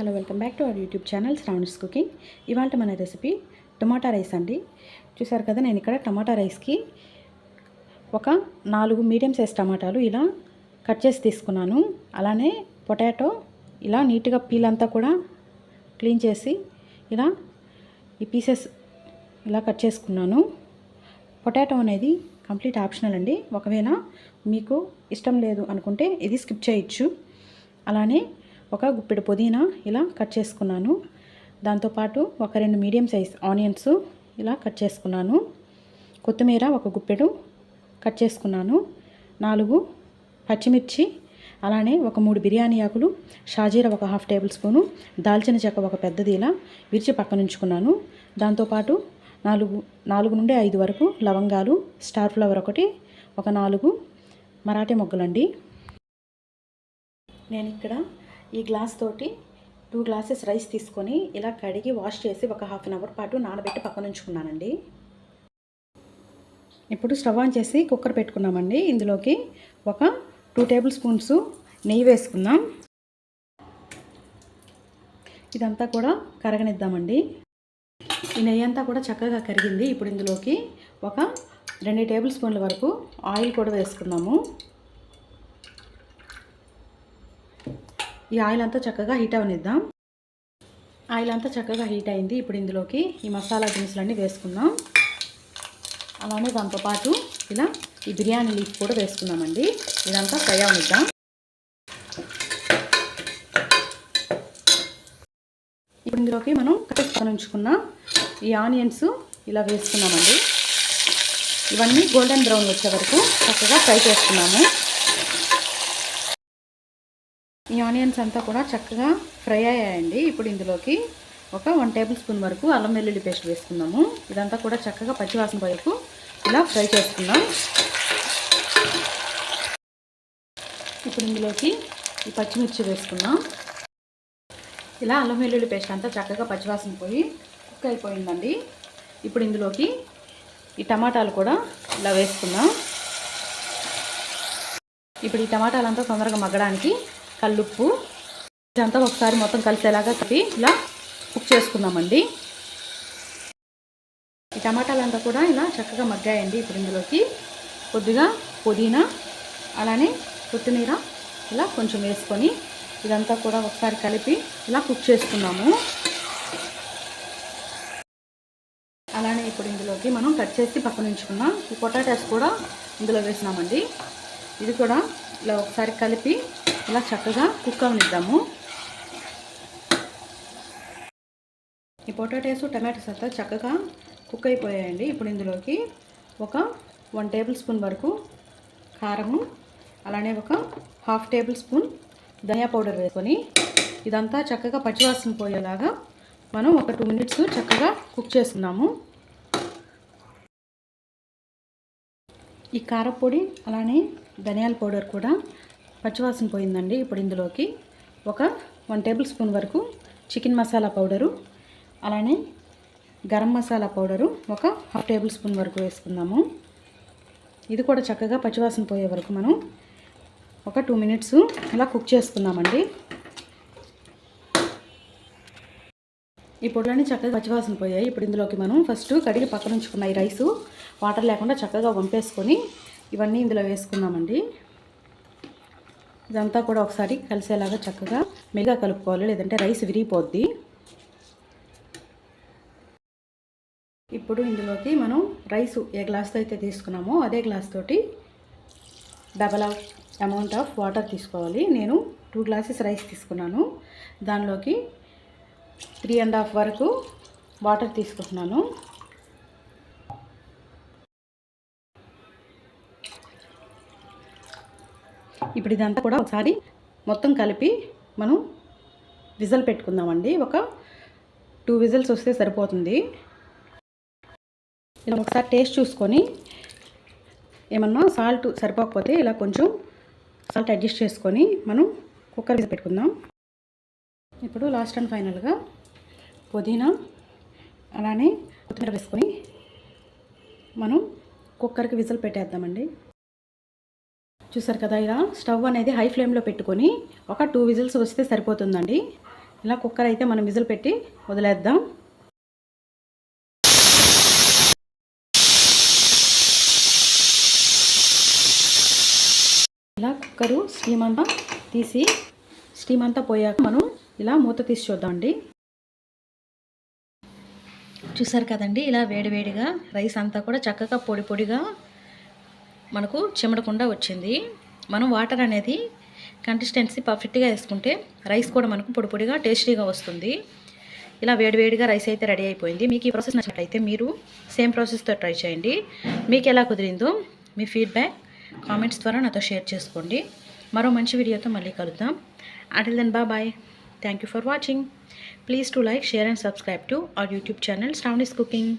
Hello welcome back to our YouTube channel Shravan's cooking. ఇవాళ మన recipe టమాటా rice అండి. చూసారు కదా నేను ఇక్కడ టమాటా రైస్కి ఒక నాలుగు మీడియం సైజ్ టమాటాలు ఇలా కట్ చేసి తీసుకున్నాను. అలానే పొటాటో ఇలా నీట్గా పీల్ అంతా కూడా క్లీన్ చేసి ఇలా ఈ పీసెస్ ఇలా కట్ చేసుకున్నాను. పొటాటో అనేది కంప్లీట్ ఆప్షనల్ అండి. ఒకవేళ మీకు ఇష్టం లేదు అనుకుంటే ఇది స్కిప్ చేయొచ్చు. అలానే ఒక గుప్పెడు పుదీనా ఇలా కట్ చేసుకున్నాను. దాంతోపాటు ఒక రెండు మీడియం సైజ్ ఆనియన్స్ ఇలా కట్ చేసుకున్నాను. కొత్తిమీర ఒక గుప్పెడు కట్ చేసుకున్నాను. నాలుగు పచ్చిమిర్చి అలానే ఒక మూడు బిర్యానీ ఆకులు షాజీర ఒక హాఫ్ టేబుల్ స్పూను దాల్చిన చెక్క ఒక పెద్దది ఇలా విరిచి పక్కన ఉంచుకున్నాను దాంతోపాటు నాలుగు నాలుగు నుండి ఐదు వరకు లవంగాలు స్టార్ ఫ్లవర్ ఒకటి ఒక నాలుగు మరాఠీ మొగ్గలండి నేను ఇక్కడ ఈ గ్లాస్ తోటి టూ గ్లాసెస్ రైస్ తీసుకొని ఇలా కడిగి వాష్ చేసి ఒక హాఫ్ అన్ అవర్ పాటు నానబెట్టి పక్కన ఉంచుకున్నానండి. ఇప్పుడు స్టవ్ ఆన్ చేసి కుక్కర్ పెట్టుకున్నామండి. ఇందులోకి ఒక టూ టేబుల్ స్పూన్స్ నెయ్యి వేసుకుందాం. ఇదంతా కూడా కరగనిద్దామండి. ఈ నెయ్యి అంతా కూడా చక్కగా కరిగింది. ఇప్పుడు ఇందులోకి ఒక రెండు టేబుల్ స్పూన్ల వరకు ఆయిల్ కూడా వేసుకున్నాము ఈ ఆయిల్ అంతా చక్కగా హీట్ అవనిద్దాం. ఆయిల్ అంతా చక్కగా హీట్ అయింది. ఇప్పుడు ఇందులోకి ఈ మసాలా దినుసులన్నీ వేసుకుందాం. అలానే దాంతోపాటు ఇలా ఈ బిర్యానీ లీఫ్ కూడా వేసుకుందామండి. ఇదంతా ఫ్రై అవనిద్దాం. ఇప్పుడు ఇందులోకి మనం కట్టేసుకొని ఉంచుకున్న ఈ ఆనియన్స్ ఇలా వేసుకున్నామండి ఇవన్నీ గోల్డెన్ బ్రౌన్ వచ్చే వరకు చక్కగా ఫ్రై చేసుకున్నాము. ఆనియన్స్ అంతా కూడా చక్కగా ఫ్రై అయ్యాయండి. ఇప్పుడు ఇందులోకి ఒక వన్ టేబుల్ స్పూన్ వరకు అల్లం వెల్లుల్లి పేస్ట్ వేసుకుందాము. ఇదంతా కూడా చక్కగా పచ్చివాసన వరకు ఇలా ఫ్రై చేసుకుందాం. ఇప్పుడు ఇందులోకి ఈ పచ్చిమిర్చి వేసుకుందాం. ఇలా అల్లం వెల్లుల్లి పేస్ట్ అంతా చక్కగా పచ్చివాసన పోయి కుక్ అయిపోయిందండి. ఇప్పుడు ఇందులోకి ఈ టమాటాలు కూడా ఇలా వేసుకుందాం. ఇప్పుడు ఈ టమాటాలంతా తొందరగా మగ్గడానికి కల్లుప్పు. ఇదంతా ఒకసారి మొత్తం కలిసేలాగా కలిపి ఇలా కుక్ చేసుకుందామండి. ఈ టమాటాలంతా కూడా ఇలా చక్కగా మగ్గాయండి ఇప్పుడు ఇందులోకి. కొద్దిగా పుదీనా అలానే కొత్తిమీర ఇలా కొంచెం వేసుకొని ఇదంతా కూడా ఒకసారి కలిపి ఇలా కుక్ చేసుకున్నాము అలానే ఇప్పుడు ఇందులోకి మనం కట్ చేసి పక్కన ఉంచుకున్న ఈ పొటాటాస్ కూడా ఇందులో వేసినామండి. ఇది కూడా ఇలా ఒకసారి కలిపి ఇలా చక్కగా కుక్ అవనిద్దాము. ఈ పొటాటోస్ టమాటోస్ అంతా చక్కగా కుక్ అయిపోయాయండి. ఇప్పుడు ఇందులోకి ఒక వన్ టేబుల్ స్పూన్ వరకు కారము అలానే ఒక హాఫ్ టేబుల్ స్పూన్ ధనియా పౌడర్ వేసుకొని ఇదంతా చక్కగా పచ్చివాసన పోయేలాగా మనం ఒక టూ మినిట్స్ చక్కగా కుక్ చేసుకున్నాము ఈ కారపొడి అలానే ధనియాల పౌడర్ కూడా పచ్చివాసన పోయిందండి. ఇప్పుడు ఇందులోకి ఒక వన్ టేబుల్ స్పూన్ వరకు చికెన్ మసాలా పౌడరు అలానే గరం మసాలా పౌడరు ఒక హాఫ్ టేబుల్ స్పూన్ వరకు వేసుకుందాము. ఇది కూడా చక్కగా పచ్చివాసన పోయే వరకు మనం ఒక టూ మినిట్స్ ఇలా కుక్ చేసుకుందామండి. ఈ పొడులన్నీ చక్కగా పచ్చివాసన పోయాయి. ఇప్పుడు ఇందులోకి మనం ఫస్ట్ కడిగి పక్కన ఉంచుకున్న ఈ రైసు వాటర్ లేకుండా చక్కగా వంపేసుకొని ఇవన్నీ ఇందులో వేసుకుందామండి. ఇదంతా కూడా ఒకసారి కలిసేలాగా చక్కగా మెగా కలుపుకోవాలి లేదంటే రైస్ విరిగిపోద్ది. ఇప్పుడు ఇందులోకి మనం రైస్ ఏ గ్లాస్తో అయితే తీసుకున్నామో అదే గ్లాస్ తోటి డబల్ అమౌంట్ ఆఫ్ వాటర్ తీసుకోవాలి. నేను టూ గ్లాసెస్ రైస్ తీసుకున్నాను. దానిలోకి త్రీ అండ్ హాఫ్ వరకు వాటర్ తీసుకుంటున్నాను. ఇప్పుడు ఇదంతా కూడా ఒకసారి మొత్తం కలిపి మనం విజల్ పెట్టుకుందామండి. ఒక టూ విజిల్స్ వస్తే సరిపోతుంది. ఇలా ఒకసారి టేస్ట్ చూసుకొని ఏమన్నా సాల్ట్ సరిపోకపోతే ఇలా కొంచెం సాల్ట్ అడ్జస్ట్ చేసుకొని మనం కుక్కర్ మీద పెట్టుకుందాం. ఇప్పుడు లాస్ట్ అండ్ ఫైనల్గా పుదీనా అలానే కొత్తిమీర వేసుకొని మనం కుక్కర్కి విజిల్ పెట్టేద్దామండి. చూసారు కదా ఇలా స్టవ్ అనేది హై ఫ్లేమ్లో పెట్టుకొని ఒక టూ విజిల్స్ వస్తే సరిపోతుందండి. ఇలా కుక్కర్ అయితే మనం విజిల్ పెట్టి వదిలేద్దాం. ఇలా కుక్కరు స్టీమ్ అంతా తీసి స్టీమ్ అంతా పోయాక మనం ఇలా మూత తీసి చూద్దామండి. చూసారు కదండి ఇలా వేడివేడిగా రైస్ అంతా కూడా చక్కగా పొడి పొడిగా మనకు చెమడకుండా వచ్చింది. మనం వాటర్ అనేది కన్సిస్టెన్సీ పర్ఫెక్ట్గా వేసుకుంటే రైస్ కూడా మనకు పొడి పొడిగా టేస్టీగా వస్తుంది. ఇలా వేడివేడిగా రైస్ అయితే రెడీ అయిపోయింది. మీకు ఈ ప్రాసెస్ నచ్చినట్లయితే మీరు సేమ్ ప్రాసెస్తో ట్రై చేయండి. మీకు ఎలా కుదిరిందో మీ ఫీడ్బ్యాక్ కామెంట్స్ ద్వారా నాతో షేర్ చేసుకోండి. మరో మంచి వీడియోతో మళ్ళీ కలుద్దాం. అటిల్ దెన్ బా bye thank you for watching please to like share and subscribe to our YouTube channel Shravani's cooking